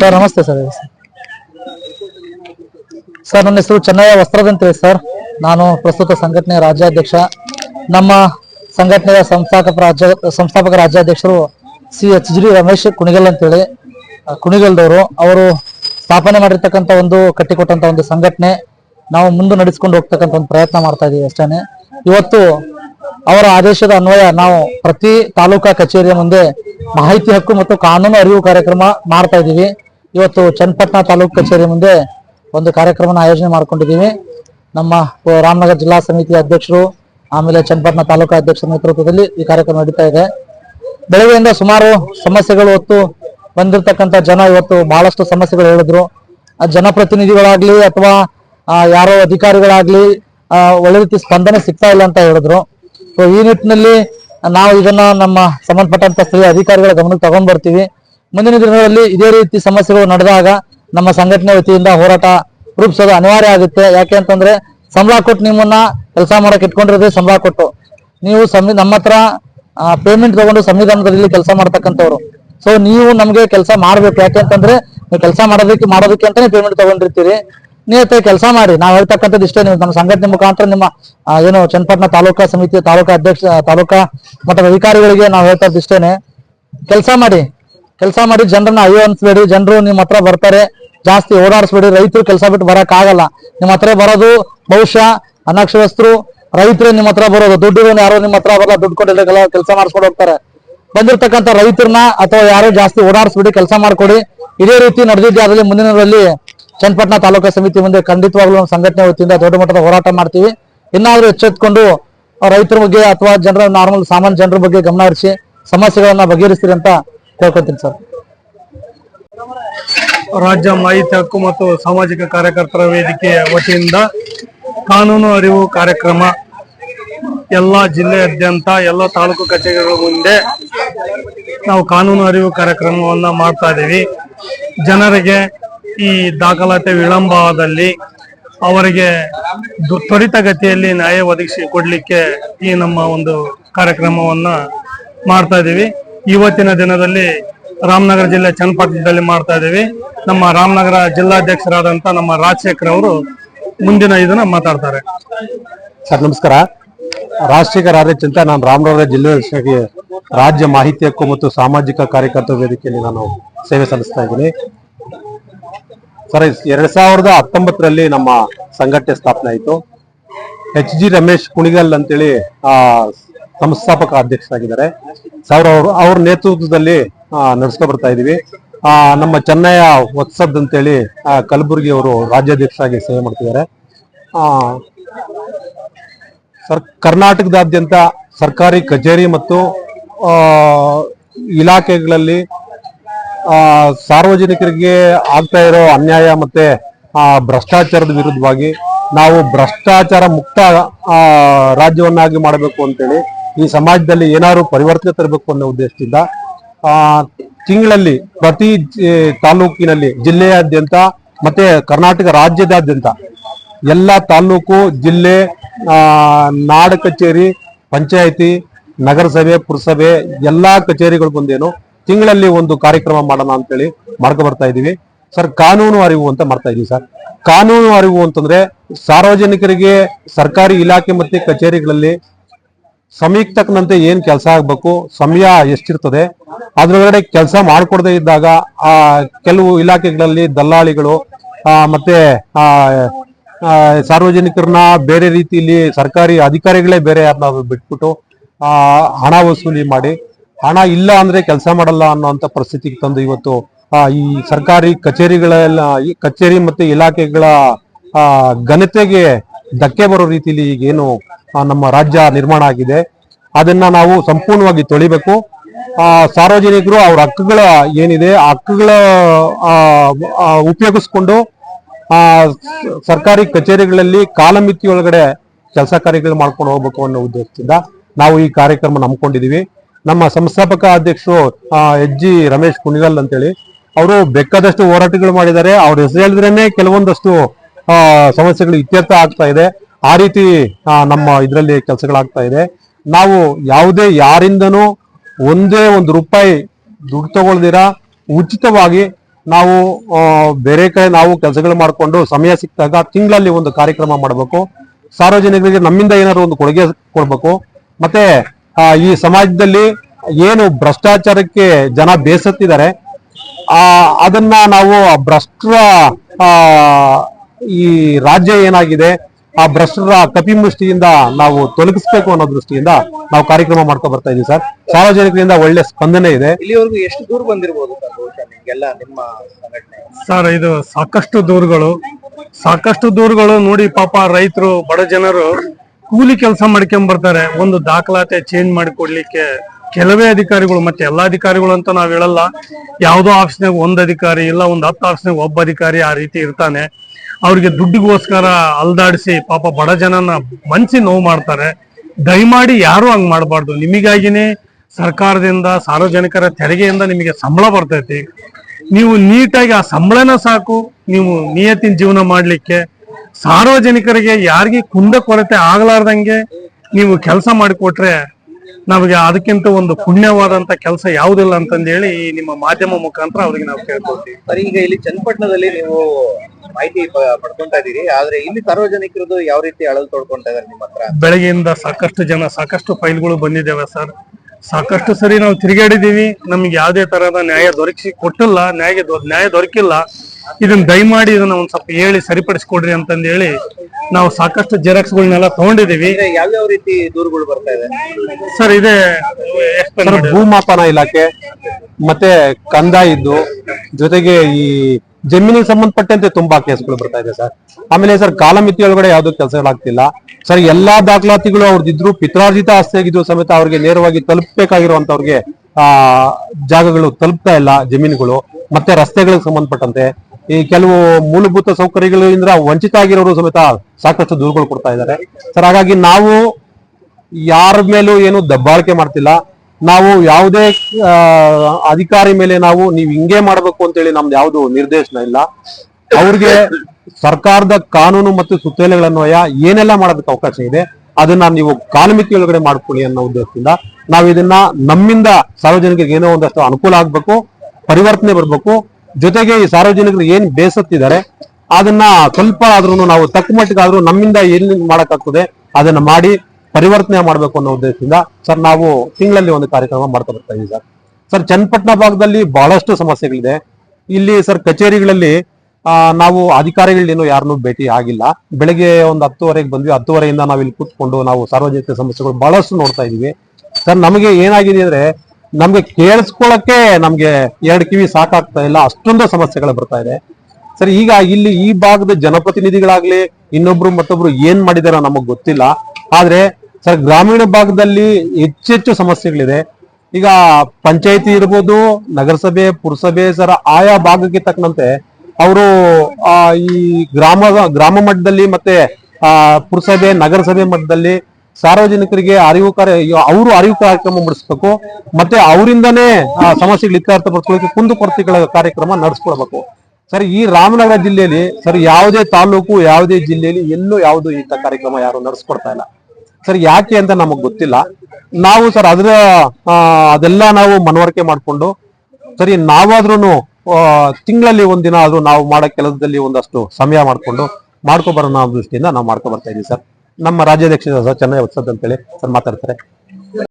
Sir. ನಮಸ್ತೆ sir sir. ನನ್ನ ಹೆಸರು ಚೆನ್ನಯ್ಯ ವಸ್ತ್ರದಂತೆ ಸರ್. ನಾನು ಪ್ರಸ್ತುತ ಸಂಘಟನೆಯ ರಾಜ್ಯಾಧ್ಯಕ್ಷ. ನಮ್ಮ ಸಂಘಟನೆಯ ಸಂಸ್ಥಾಪಕ ರಾಜ್ಯ, ಸಂಸ್ಥಾಪಕ ರಾಜ್ಯಾಧ್ಯಕ್ಷರು C H G Ramesh Kunigal ಅಂತೇಳಿ ಕುಣಿಗಲ್ದವರು. ಅವರು ಸ್ಥಾಪನೆ ಮಾಡಿರ್ತಕ್ಕಂಥ ಒಂದು ಕಟ್ಟಿಕೊಟ್ಟಂತ ಒಂದು ಸಂಘಟನೆ. ನಾವು ಮುಂದೆ ನಡೆಸ್ಕೊಂಡು ಹೋಗ್ತಕ್ಕಂಥ ಒಂದು ಪ್ರಯತ್ನ ಮಾಡ್ತಾ ಇದೀವಿ ಅಷ್ಟೇ ಇವತ್ತು ಅವರ ಆದೇಶದ ಅನ್ವಯ ನಾವು ಪ್ರತಿ ತಾಲೂಕಾ ಕಚೇರಿಯ ಮುಂದೆ ಮಾಹಿತಿ ಹಕ್ಕು ಮತ್ತು ಕಾನೂನು ಅರಿವು ಕಾರ್ಯಕ್ರಮ ಮಾಡ್ತಾ ಇದ್ದೀವಿ. ಇವತ್ತು ಚನ್ನಪಟ್ಟಣ ತಾಲೂಕು ಕಚೇರಿ ಮುಂದೆ ಒಂದು ಕಾರ್ಯಕ್ರಮನ ಆಯೋಜನೆ ಮಾಡ್ಕೊಂಡಿದ್ದೀವಿ. ನಮ್ಮ ರಾಮನಗರ ಜಿಲ್ಲಾ ಸಮಿತಿ ಅಧ್ಯಕ್ಷರು, ಆಮೇಲೆ ಚನ್ನಪಟ್ಟಣ ತಾಲೂಕಾ ಅಧ್ಯಕ್ಷರ ನೇತೃತ್ವದಲ್ಲಿ ಈ ಕಾರ್ಯಕ್ರಮ ನಡೀತಾ ಇದೆ. ಬೆಳಗ್ಗೆಯಿಂದ ಸುಮಾರು ಸಮಸ್ಯೆಗಳು ಹೊತ್ತು ಬಂದಿರತಕ್ಕಂಥ ಜನ ಇವತ್ತು ಬಹಳಷ್ಟು ಸಮಸ್ಯೆಗಳು ಹೇಳಿದ್ರು. ಜನಪ್ರತಿನಿಧಿಗಳಾಗ್ಲಿ ಅಥವಾ ಯಾರೋ ಅಧಿಕಾರಿಗಳಾಗ್ಲಿ ಒಳ್ಳೆ ರೀತಿ ಸ್ಪಂದನೆ ಸಿಗ್ತಾ ಇಲ್ಲ ಅಂತ ಹೇಳಿದ್ರು. ಸೊ ಈ ನಿಟ್ಟಿನಲ್ಲಿ ನಾವು ಇದನ್ನ ನಮ್ಮ ಸಂಬಂಧಪಟ್ಟಂತ ಸ್ಥಳೀಯ ಅಧಿಕಾರಿಗಳ ಗಮನಕ್ಕೆ ತಗೊಂಡ್ ಬರ್ತೀವಿ ಮುಂದಿನ ದಿನಗಳಲ್ಲಿ ಇದೇ ರೀತಿ ಸಮಸ್ಯೆಗಳು ನಡೆದಾಗ ನಮ್ಮ ಸಂಘಟನೆ ವತಿಯಿಂದ ಹೋರಾಟ ರೂಪಿಸೋದು ಅನಿವಾರ್ಯ ಆಗುತ್ತೆ. ಯಾಕೆ ಅಂತಂದ್ರೆ ಸಂಬಳ ಕೊಟ್ಟು ನಿಮ್ಮನ್ನ ಕೆಲಸ ಮಾಡಕ್ಕೆ ಇಟ್ಕೊಂಡಿರೋದೇ ಸಂಬಳ ಕೊಟ್ಟು. ನೀವು ಸಂವಿ, ನಮ್ಮ ಹತ್ರ ಪೇಮೆಂಟ್ ತಗೊಂಡು ಸಂವಿಧಾನದಲ್ಲಿ ಕೆಲಸ ಮಾಡ್ತಕ್ಕಂಥವ್ರು. ಸೊ ನೀವು ನಮಗೆ ಕೆಲಸ ಮಾಡ್ಬೇಕು. ಯಾಕೆ ಅಂತಂದ್ರೆ ನೀವು ಕೆಲಸ ಮಾಡೋದಕ್ಕೆ ಮಾಡೋದಕ್ಕೆ ಅಂತಾನೆ ಪೇಮೆಂಟ್ ತಗೊಂಡಿರ್ತೀರಿ. ನೀವತ್ತೆ ಕೆಲಸ ಮಾಡಿ. ನಾವು ಹೇಳ್ತಕ್ಕಂಥದ್ದು ಇಷ್ಟೇ. ನೀವು ನಮ್ಮ ಸಂಘಟನೆ ಮುಖಾಂತರ ನಿಮ್ಮ ಏನು ಚನ್ನಪಟ್ಟಣ ತಾಲೂಕಾ ಸಮಿತಿ, ತಾಲೂಕಾ ಅಧ್ಯಕ್ಷ, ತಾಲೂಕಾ ಮಟ್ಟದ ಅಧಿಕಾರಿಗಳಿಗೆ ನಾವು ಹೇಳ್ತಾ ಇಷ್ಟೇನೆ. ಕೆಲಸ ಮಾಡಿ. ಕೆಲಸ ಮಾಡಿ, ಜನರನ್ನ ಅಯ್ಯೋ ಅನ್ಸ್ಬೇಡಿ. ಜನರು ನಿಮ್ಮ ಹತ್ರ ಬರ್ತಾರೆ. ಜಾಸ್ತಿ ಓಡಾಡಿಸ್ಬೇಡಿ. ರೈತರು ಕೆಲಸ ಬಿಟ್ಟು ಬರಕ್ ಆಗಲ್ಲ ನಿಮ್ಮ ಹತ್ರ ಬರೋದು ಬಹುಶಃ ಅನಕ್ಷರಸ್ಥರು, ರೈತರು ನಿಮ್ಮ ಹತ್ರ ಬರೋದು. ದುಡ್ಡು ಯಾರೋ ನಿಮ್ಮ ಹತ್ರ ಬರಲ್ಲ ದುಡ್ಡು ಕೊಟ್ಟಿಲ್ಲ ಕೆಲಸ ಮಾಡಿಸ್ಕೊಂಡು ಹೋಗ್ತಾರೆ. ಬಂದಿರ್ತಕ್ಕಂಥ ರೈತರನ್ನ ಅಥವಾ ಯಾರು ಜಾಸ್ತಿ ಓಡಾಡಿಸ್ಬಿಡಿ, ಕೆಲಸ ಮಾಡ್ಕೊಡಿ. ಇದೇ ರೀತಿ ನಡೆದಿದ್ದಾದಲ್ಲಿ ಮುಂದಿನದಲ್ಲಿ ಚನ್ನಪಟ್ಟಣ ತಾಲೂಕಾ ಸಮಿತಿ ಮುಂದೆ ಖಂಡಿತವಾಗ್ಲೂ ನಮ್ಮ ಸಂಘಟನೆ ವತಿಯಿಂದ ದೊಡ್ಡ ಮಟ್ಟದ ಹೋರಾಟ ಮಾಡ್ತೀವಿ. ಇನ್ನಾದರೂ ಎಚ್ಚೆತ್ಕೊಂಡು ರೈತರ ಬಗ್ಗೆ ಅಥವಾ ಜನರ ನಾರ್ಮಲ್ ಸಾಮಾನ್ಯ ಜನರ ಬಗ್ಗೆ ಗಮನ ಹರಿಸಿ ಸಮಸ್ಯೆಗಳನ್ನ ಬಗೆಹರಿಸ್ತೀರಿ ಅಂತ ಕೇಳ್ಕೊತೀನಿ ಸರ್. ರಾಜ್ಯ ಮಾಹಿತಿ ಹಕ್ಕು ಮತ್ತು ಸಾಮಾಜಿಕ ಕಾರ್ಯಕರ್ತರ ವೇದಿಕೆಯ ವತಿಯಿಂದ ಕಾನೂನು ಅರಿವು ಕಾರ್ಯಕ್ರಮ ಎಲ್ಲ ಜಿಲ್ಲೆಯಾದ್ಯಂತ ಎಲ್ಲ ತಾಲೂಕು ಕಚೇರಿಗಳ ಮುಂದೆ ನಾವು ಕಾನೂನು ಅರಿವು ಕಾರ್ಯಕ್ರಮವನ್ನ ಮಾಡ್ತಾ ಇದ್ದೀವಿ ಜನರಿಗೆ ಈ ದಾಖಲಾತಿ ವಿಳಂಬದಲ್ಲಿ ಅವರಿಗೆ ತ್ವರಿತಗತಿಯಲ್ಲಿ ನ್ಯಾಯ ಒದಗಿಸಿ ಕೊಡಲಿಕ್ಕೆ ಈ ನಮ್ಮ ಒಂದು ಕಾರ್ಯಕ್ರಮವನ್ನ ಮಾಡ್ತಾ ಇದ್ದೀವಿ ಇವತ್ತಿನ ದಿನದಲ್ಲಿ ರಾಮನಗರ ಜಿಲ್ಲೆ ಚನ್ನಪಟ್ಟಣದಲ್ಲಿ ಮಾಡ್ತಾ ಇದ್ದೀವಿ ನಮ್ಮ ರಾಮನಗರ ಜಿಲ್ಲಾಧ್ಯಕ್ಷರಾದಂತ ನಮ್ಮ ರಾಜಶೇಖರ್ ಅವರು ಮುಂದಿನ ಇದನ್ನ ಮಾತಾಡ್ತಾರೆ. ಸರ್, ನಮಸ್ಕಾರ. ರಾಷ್ಟ್ರೀಯ ಕಾರ್ಯಾಚಂತ ನಾನು ರಾಮನಗರ ಜಿಲ್ಲೆ ರಾಜ್ಯ ಮಾಹಿತಿ ಹಕ್ಕು ಮತ್ತು ಸಾಮಾಜಿಕ ಕಾರ್ಯಕರ್ತ ವೇದಿಕೆಯಲ್ಲಿ ನಾನು ಸೇವೆ ಸಲ್ಲಿಸ್ತಾ ಇದ್ದೀನಿ. ಸರ್ ಎರಡ್ ಸಾವಿರದ ಹತ್ತೊಂಬತ್ತರಲ್ಲಿ ನಮ್ಮ ಸಂಘಟನೆ ಸ್ಥಾಪನೆ ಆಯಿತು. ಎಚ್ ಜಿ ರಮೇಶ್ ಕುಣಿಗಲ್ ಅಂತೇಳಿ, ಆ, ಸಂಸ್ಥಾಪಕ ಅಧ್ಯಕ್ಷರಾಗಿದ್ದಾರೆ. ಸರ್, ಅವರು, ಅವ್ರ ನೇತೃತ್ವದಲ್ಲಿ ನಡೆಸ್ಕೊ ಬರ್ತಾ ಇದೀವಿ ಆ, ನಮ್ಮ ಚೆನ್ನಯ್ಯ ವತ್ಸದ್ ಅಂತೇಳಿ ಕಲಬುರಗಿ ಅವರು ರಾಜ್ಯಾಧ್ಯಕ್ಷರಾಗಿ ಸೇವೆ ಮಾಡ್ತಿದ್ದಾರೆ. ಆ, ಸರ್, ಕರ್ನಾಟಕದಾದ್ಯಂತ ಸರ್ಕಾರಿ ಕಚೇರಿ ಮತ್ತು ಇಲಾಖೆಗಳಲ್ಲಿ ಸಾರ್ವಜನಿಕರಿಗೆ ಆಗ್ತಾ ಇರೋ ಅನ್ಯಾಯ ಮತ್ತೆ ಭ್ರಷ್ಟಾಚಾರದ ವಿರುದ್ಧವಾಗಿ ನಾವು ಭ್ರಷ್ಟಾಚಾರ ಮುಕ್ತ ರಾಜ್ಯವನ್ನಾಗಿ ಮಾಡಬೇಕು ಅಂತೇಳಿ ಈ ಸಮಾಜದಲ್ಲಿ ಏನಾದ್ರು ಪರಿವರ್ತನೆ ತರಬೇಕು ಅನ್ನೋ ಉದ್ದೇಶದಿಂದ ತಿಂಗಳಲ್ಲಿ ಪ್ರತಿ ತಾಲೂಕಿನಲ್ಲಿ ಜಿಲ್ಲೆಯಾದ್ಯಂತ ಮತ್ತೆ ಕರ್ನಾಟಕ ರಾಜ್ಯದಾದ್ಯಂತ ಎಲ್ಲ ತಾಲೂಕು, ಜಿಲ್ಲೆ ನಾಡ ಕಚೇರಿ, ಪಂಚಾಯಿತಿ, ನಗರಸಭೆ, ಪುರಸಭೆ, ಎಲ್ಲಾ ಕಚೇರಿಗಳು ಬಂದೇನು ತಿಂಗಳಲ್ಲಿ ಒಂದು ಕಾರ್ಯಕ್ರಮ ಮಾಡೋಣ ಅಂತೇಳಿ ಮಾಡ್ಕೊ ಬರ್ತಾ ಇದೀವಿ. ಸರ್, ಕಾನೂನು ಅರಿವು ಅಂತ ಮಾಡ್ತಾ ಇದೀವಿ ಸರ್. ಕಾನೂನು ಅರಿವು ಅಂತಂದ್ರೆ ಸಾರ್ವಜನಿಕರಿಗೆ ಸರ್ಕಾರಿ ಇಲಾಖೆ ಮತ್ತೆ ಕಚೇರಿಗಳಲ್ಲಿ ಸಮಯಕ್ಕೆ ತಕ್ಕನಂತೆ ಏನ್ ಕೆಲಸ ಆಗ್ಬೇಕು, ಸಮಯ ಎಷ್ಟಿರ್ತದೆ, ಅದ್ರೊಳಗಡೆ ಕೆಲಸ ಮಾಡ್ಕೊಡದೇ ಇದ್ದಾಗ ಆ ಕೆಲವು ಇಲಾಖೆಗಳಲ್ಲಿ ದಲ್ಲಾಳಿಗಳು ಮತ್ತೆ ಆ ಸಾರ್ವಜನಿಕರನ್ನ ಬೇರೆ ರೀತಿಯಲ್ಲಿ ಸರ್ಕಾರಿ ಅಧಿಕಾರಿಗಳೇ ಬೇರೆ ಯಾರನ್ನ ಬಿಟ್ಬಿಟ್ಟು ಹಣ ವಸೂಲಿ ಮಾಡಿ ಹಣ ಇಲ್ಲ ಅಂದ್ರೆ ಕೆಲಸ ಮಾಡಲ್ಲ ಅನ್ನೋಂಥ ಪರಿಸ್ಥಿತಿಗೆ ತಂದು ಇವತ್ತು ಈ ಸರ್ಕಾರಿ ಕಚೇರಿಗಳೆಲ್ಲ, ಈ ಕಚೇರಿ ಮತ್ತೆ ಇಲಾಖೆಗಳ ಘನತೆಗೆ ಧಕ್ಕೆ ಬರೋ ರೀತಿಯಲ್ಲಿ ಈಗೇನು ನಮ್ಮ ರಾಜ್ಯ ನಿರ್ಮಾಣ ಆಗಿದೆ. ಅದನ್ನ ನಾವು ಸಂಪೂರ್ಣವಾಗಿ ತೊಳಿಬೇಕು. ಆ, ಸಾರ್ವಜನಿಕರು ಅವ್ರ ಹಕ್ಕುಗಳ ಏನಿದೆ, ಆ ಹಕ್ಕುಗಳ ಉಪಯೋಗಿಸ್ಕೊಂಡು, ಆ, ಸರ್ಕಾರಿ ಕಚೇರಿಗಳಲ್ಲಿ ಕಾಲಮಿತಿ ಒಳಗಡೆ ಕೆಲಸ ಕಾರ್ಯಗಳು ಮಾಡ್ಕೊಂಡು ಹೋಗ್ಬೇಕು ಅನ್ನೋ ಉದ್ದೇಶದಿಂದ ನಾವು ಈ ಕಾರ್ಯಕ್ರಮ ನಂಬ್ಕೊಂಡಿದೀವಿ ನಮ್ಮ ಸಂಸ್ಥಾಪಕ ಅಧ್ಯಕ್ಷರು ಎಚ್ ಜಿ ರಮೇಶ್ ಕುಣಿಗಲ್ ಅಂತೇಳಿ, ಅವರು ಬೇಕಾದಷ್ಟು ಹೋರಾಟಗಳು ಮಾಡಿದ್ದಾರೆ. ಅವ್ರ ಹೆಸರು ಹೇಳಿದ್ರೇನೆ ಕೆಲವೊಂದಷ್ಟು ಸಮಸ್ಯೆಗಳು ಇತ್ಯರ್ಥ ಆಗ್ತಾ ಇದೆ. ಆ ರೀತಿ ನಮ್ಮ ಇದರಲ್ಲಿ ಕೆಲಸಗಳಾಗ್ತಾ ಇದೆ. ನಾವು ಯಾವುದೇ ಯಾರಿಂದನೂ ಒಂದೇ ಒಂದು ರೂಪಾಯಿ ದುಡ್ಡು ತಗೊಳ್ದಿರ. ಉಚಿತವಾಗಿ ನಾವು ಬೇರೆ ಕಡೆ ನಾವು ಕೆಲಸಗಳು ಮಾಡಿಕೊಂಡು ಸಮಯ ಸಿಕ್ಕಾಗ ತಿಂಗಳಲ್ಲಿ ಒಂದು ಕಾರ್ಯಕ್ರಮ ಮಾಡಬೇಕು. ಸಾರ್ವಜನಿಕರಿಗೆ ನಮ್ಮಿಂದ ಏನಾದ್ರು ಒಂದು ಕೊಡುಗೆ ಕೊಡಬೇಕು. ಮತ್ತೆ ಈ ಸಮಾಜದಲ್ಲಿ ಏನು ಭ್ರಷ್ಟಾಚಾರಕ್ಕೆ ಜನ ಬೇಸತ್ತಿದ್ದಾರೆ ಆ ಅದನ್ನ ನಾವು ಆ ಭ್ರಷ್ಟರ ಆ ಈ ರಾಜ್ಯ ಏನಾಗಿದೆ ಆ ಭ್ರಷ್ಟರ ಕಪಿಮುಷ್ಟಿಯಿಂದ ನಾವು ತೊಲಗಿಸ್ಬೇಕು ಅನ್ನೋ ದೃಷ್ಟಿಯಿಂದ ನಾವು ಕಾರ್ಯಕ್ರಮ ಮಾಡ್ಕೊ ಬರ್ತಾ ಇದೀವಿ ಸರ್. ಸಾರ್ವಜನಿಕರಿಂದ ಒಳ್ಳೆ ಸ್ಪಂದನೆ ಇದೆ. ಇಲ್ಲಿವರೆಗೂ ಎಷ್ಟು ದೂರ ಬಂದಿರಬಹುದು ಸರ್ ಇದು ಸಾಕಷ್ಟು ದೂರುಗಳು. ಸಾಕಷ್ಟು ದೂರುಗಳು ನೋಡಿ ಪಾಪ ರೈತರು ಬಡ ಜನರು ಕೂಲಿ ಕೆಲಸ ಮಾಡ್ಕೊಂಡ್ ಬರ್ತಾರೆ ಒಂದು ದಾಖಲಾತಿ ಚೇಂಜ್ ಮಾಡಿಕೊಡ್ಲಿಕ್ಕೆ ಕೆಲವೇ ಅಧಿಕಾರಿಗಳು ಮತ್ತೆ ಎಲ್ಲಾ ಅಧಿಕಾರಿಗಳು ಅಂತ ನಾವ್ ಹೇಳಲ್ಲ. ಯಾವ್ದೋ ಆಫೀಸ್ನಾಗ ಒಂದ್ ಅಧಿಕಾರಿ ಇಲ್ಲ, ಒಂದ್ ಹತ್ತು ಆಫೀಸ್ನಾಗ ಒಬ್ಬ ಅಧಿಕಾರಿ ಆ ರೀತಿ ಇರ್ತಾನೆ. ಅವ್ರಿಗೆ ದುಡ್ಡಿಗೋಸ್ಕರ ಅಲ್ದಾಡಿಸಿ ಪಾಪ ಬಡ ಜನನ ಮನ್ಸಿ ನೋವು ಮಾಡ್ತಾರೆ. ದಯಮಾಡಿ ಯಾರು ಹಂಗ್ ಮಾಡಬಾರ್ದು. ನಿಮಗಾಗಿನೇ ಸರ್ಕಾರದಿಂದ, ಸಾರ್ವಜನಿಕರ ತೆರಿಗೆಯಿಂದ ನಿಮಗೆ ಸಂಬಳ ಬರ್ತೈತಿ. ನೀವು ನೀಟಾಗಿ ಆ ಸಂಬಳನ ಸಾಕು, ನೀವು ನಿಯತ್ತಿನ ಜೀವನ ಮಾಡ್ಲಿಕ್ಕೆ. ಸಾರ್ವಜನಿಕರಿಗೆ ಯಾರಿಗೆ ಕುಂದ ಕೊರತೆ ಆಗಲಾರ್ದಂಗೆ ನೀವು ಕೆಲಸ ಮಾಡಿಕೊಟ್ರೆ ನಮಗೆ ಅದಕ್ಕಿಂತ ಒಂದು ಪುಣ್ಯವಾದಂತ ಕೆಲಸ ಯಾವುದಿಲ್ಲ ಅಂತಂದೇಳಿ ಈ ನಿಮ್ಮ ಮಾಧ್ಯಮ ಮುಖಾಂತರ ಅವ್ರಿಗೆ ನಾವು ಕೇಳ್ಕೊಳ್ತೀವಿ. ಸರ್ ಈಗ ಇಲ್ಲಿ ಚನ್ನಪಟ್ಟಣದಲ್ಲಿ ನೀವು ಮಾಹಿತಿ ಪಡ್ಕೊಂತಾ ಇದೀರಿ ಆದ್ರೆ ಇಲ್ಲಿ ಸಾರ್ವಜನಿಕರದು ಯಾವ ರೀತಿ ಅಳಲು ತೊಡ್ಕೊಂತ ಇದಾರೆ ನಿಮ್ಮ ಹತ್ರ? ಬೆಳಗ್ಗೆಯಿಂದ ಸಾಕಷ್ಟು ಜನ ಸಾಕಷ್ಟು ಫೈಲ್ಗಳು ಬಂದಿದ್ದೇವೆ ಸರ್. ಸಾಕಷ್ಟು ಸರಿ ನಾವು ತಿರುಗಾಡಿದೀವಿ ನಮ್ಗೆ ಯಾವುದೇ ತರಹದ ನ್ಯಾಯ ದೊರಕಿಸಿ ಕೊಟ್ಟಿಲ್ಲ. ನ್ಯಾಯ ದೊ- ನ್ಯಾಯ ದೊರಕಿಲ್ಲ. ಇದನ್ನ ದಯಮಾಡಿ ಇದನ್ನ ಒಂದ್ ಸ್ವಲ್ಪ ಹೇಳಿ ಸರಿಪಡಿಸ್ಕೊಡ್ರಿ ಅಂತಂದ ಹೇಳಿ ನಾವು ಸಾಕಷ್ಟು ಜೆರಾಕ್ಸ್ ಗಳನ್ನೆಲ್ಲ ತಗೊಂಡಿದೀವಿ ಈಗ ಯಾವ್ಯಾವ ರೀತಿ ದೂರುಗಳು ಬರ್ತಾ ಇದೆ? ಸರ್ ಇದೇ explain ಸರ್ ಮಾಡಿ. ಭೂಮಾಪನ ಇಲಾಖೆ ಮತ್ತೆ ಕಂದಾಯಿದ್ದು ಜೊತೆಗೆ ಈ ಜಮೀನಿಗೆ ಸಂಬಂಧಪಟ್ಟಂತೆ ತುಂಬಾ ಕೇಸ್ಗಳು ಬರ್ತಾ ಇದೆ ಸರ್. ಆಮೇಲೆ ಸರ್ ಕಾಲಮಿತಿ ಒಳಗಡೆ ಯಾವ್ದು ಕೆಲಸಗಳಾಗ್ತಿಲ್ಲ. ಸರ್ ಎಲ್ಲಾ ದಾಖಲಾತಿಗಳು ಅವ್ರದ್ದಿದ್ರು ಪಿತ್ರಾರ್ಜಿತ ಆಸ್ತಿ ಆಗಿದ್ರು ಸಮೇತ ಅವ್ರಿಗೆ ನೇರವಾಗಿ ತಲುಪಬೇಕಾಗಿರುವಂತವ್ರಿಗೆ ಆ ಜಾಗಗಳು ತಲುಪ್ತಾ ಇಲ್ಲ ಜಮೀನುಗಳು ಮತ್ತೆ ರಸ್ತೆಗಳಿಗೆ ಸಂಬಂಧಪಟ್ಟಂತೆ. ಈ ಕೆಲವು ಮೂಲಭೂತ ಸೌಕರ್ಯಗಳಿಂದ ವಂಚಿತ ಆಗಿರೋರು ಸಮೇತ ಸಾಕಷ್ಟು ದೂರುಗಳು ಕೊಡ್ತಾ ಇದ್ದಾರೆ. ಸರ್, ಹಾಗಾಗಿ ನಾವು ಯಾರ ಮೇಲೂ ಏನು ದಬ್ಬಾಳಿಕೆ ಮಾಡ್ತಿಲ್ಲ. ನಾವು ಯಾವುದೇ ಅಧಿಕಾರಿ ಮೇಲೆ ನಾವು ನೀವು ಹಿಂಗೆ ಮಾಡ್ಬೇಕು ಅಂತೇಳಿ ನಮ್ದು ಯಾವ್ದು ನಿರ್ದೇಶನ ಇಲ್ಲ. ಅವ್ರಿಗೆ ಸರ್ಕಾರದ ಕಾನೂನು ಮತ್ತು ಸುತ್ತೋಲೆಗಳನ್ವಯ ಏನೆಲ್ಲ ಮಾಡೋದಕ್ಕೆ ಅವಕಾಶ ಇದೆ, ಅದನ್ನ ನೀವು ಕಾಲಮಿತಿ ಒಳಗಡೆ ಮಾಡ್ಕೊಳ್ಳಿ ಅನ್ನೋ ಉದ್ದೇಶದಿಂದ ನಾವು ಇದನ್ನ ನಮ್ಮಿಂದ ಸಾರ್ವಜನಿಕರಿಗೆ ಏನೋ ಒಂದಷ್ಟು ಅನುಕೂಲ ಆಗ್ಬೇಕು, ಪರಿವರ್ತನೆ ಬರ್ಬೇಕು. ಜೊತೆಗೆ ಈ ಸಾರ್ವಜನಿಕರು ಏನ್ ಬೇಸತ್ತಿದ್ದಾರೆ, ಅದನ್ನ ಸ್ವಲ್ಪ ಆದ್ರೂ ನಾವು ತಕ್ಕ ಮಟ್ಟಿಗಾದ್ರೂ ನಮ್ಮಿಂದ ಏನ್ ಮಾಡಕ್ಕಾಗ್ತದೆ, ಅದನ್ನ ಮಾಡಿ ಪರಿವರ್ತನೆ ಮಾಡ್ಬೇಕು ಅನ್ನೋ ಉದ್ದೇಶದಿಂದ ಸರ್ ನಾವು ತಿಂಗಳಲ್ಲಿ ಒಂದು ಕಾರ್ಯಕ್ರಮ ಮಾಡ್ತಾ ಬರ್ತಾ ಇದೀವಿ ಸರ್. ಸರ್, ಚನ್ನಪಟ್ಟಣ ಭಾಗದಲ್ಲಿ ಬಹಳಷ್ಟು ಸಮಸ್ಯೆಗಳಿದೆ. ಇಲ್ಲಿ ಸರ್ ಕಚೇರಿಗಳಲ್ಲಿ ನಾವು ಅಧಿಕಾರಿಗಳೇನು ಯಾರನ್ನೂ ಭೇಟಿ ಆಗಿಲ್ಲ. ಬೆಳಗ್ಗೆ ಒಂದು ಹತ್ತುವರೆಗೆ ಬಂದ್ವಿ. ಹತ್ತುವರೆಯಿಂದ ನಾವು ಇಲ್ಲಿ ಕೂತ್ಕೊಂಡು ನಾವು ಸಾರ್ವಜನಿಕ ಸಮಸ್ಯೆಗಳು ಬಹಳಷ್ಟು ನೋಡ್ತಾ ಇದೀವಿ. ಸರ್, ನಮಗೆ ಏನಾಗಿದೆ ಅಂದ್ರೆ ನಮ್ಗೆ ಕೇಳಿಸ್ಕೊಳಕ್ಕೆ ನಮ್ಗೆ ಎರಡು ಕಿವಿ ಸಾಕಾಗ್ತಾ ಇಲ್ಲ. ಅಷ್ಟೊಂದು ಸಮಸ್ಯೆಗಳು ಬರ್ತಾ ಇದೆ. ಸರ್, ಈಗ ಇಲ್ಲಿ ಈ ಭಾಗದ ಜನಪ್ರತಿನಿಧಿಗಳಾಗ್ಲಿ, ಇನ್ನೊಬ್ರು ಮತ್ತೊಬ್ರು ಏನ್ ಮಾಡಿದಾರ ನಮಗ್ ಗೊತ್ತಿಲ್ಲ. ಆದ್ರೆ, ಸರ್, ಗ್ರಾಮೀಣ ಭಾಗದಲ್ಲಿ ಹೆಚ್ಚೆಚ್ಚು ಸಮಸ್ಯೆಗಳಿದೆ. ಈಗ ಪಂಚಾಯತಿ ಇರ್ಬೋದು, ನಗರಸಭೆ, ಪುರಸಭೆ, ಸರ್, ಆಯಾ ಭಾಗಕ್ಕೆ ತಕ್ಕಂತೆ ಅವರು ಈ ಗ್ರಾಮ ಗ್ರಾಮ ಮಟ್ಟದಲ್ಲಿ ಮತ್ತೆ ಪುರಸಭೆ, ನಗರಸಭೆ ಮಟ್ಟದಲ್ಲಿ ಸಾರ್ವಜನಿಕರಿಗೆ ಅರಿವು ಕಾರ್ಯ ಅವರು ಅರಿವು ಕಾರ್ಯಕ್ರಮ ಮುಡಿಸ್ಬೇಕು, ಮತ್ತೆ ಅವರಿಂದನೇ, ಆ, ಸಮಸ್ಯೆಗಳು ಇತ್ಯರ್ಥಪಡಿಸ್ಕೊಳ್ಳೋಕೆ ಕುಂದುಕೊರತೆಗಳ ಕಾರ್ಯಕ್ರಮ ನಡೆಸ್ಕೊಳ್ಬೇಕು. ಸರ್, ಈ ರಾಮನಗರ ಜಿಲ್ಲೆಯಲ್ಲಿ, ಸರ್, ಯಾವುದೇ ತಾಲೂಕು, ಯಾವುದೇ ಜಿಲ್ಲೆಯಲ್ಲಿ ಎಲ್ಲೂ ಯಾವುದು ಇಂಥ ಕಾರ್ಯಕ್ರಮ ಯಾರು ನಡೆಸ್ಕೊಡ್ತಾ ಇಲ್ಲ. ಸರ್, ಯಾಕೆ ಅಂತ ನಮಗ್ ಗೊತ್ತಿಲ್ಲ. ನಾವು ಸರ್ ಅದರ ಅದೆಲ್ಲ ನಾವು ಮನವರಿಕೆ ಮಾಡ್ಕೊಂಡು, ಸರಿ ನಾವಾದ್ರೂ ತಿಂಗಳಲ್ಲಿ ಒಂದಿನ ಆದ್ರೂ ನಾವು ಮಾಡೋ ಕೆಲಸದಲ್ಲಿ ಒಂದಷ್ಟು ಸಮಯ ಮಾಡ್ಕೊಂಡು ಮಾಡ್ಕೊ ಬರೋಣ ದೃಷ್ಟಿಯಿಂದ ನಾವು ಮಾಡ್ಕೊ ಬರ್ತಾ ಇದೀವಿ ಸರ್. ನಮ್ಮ ರಾಜ್ಯಾಧ್ಯಕ್ಷ ಸರ್ ಚೆನ್ನೈ ವತ್ಸದ್ ಅಂತೇಳಿ ಸರ್ ಮಾತಾಡ್ತಾರೆ.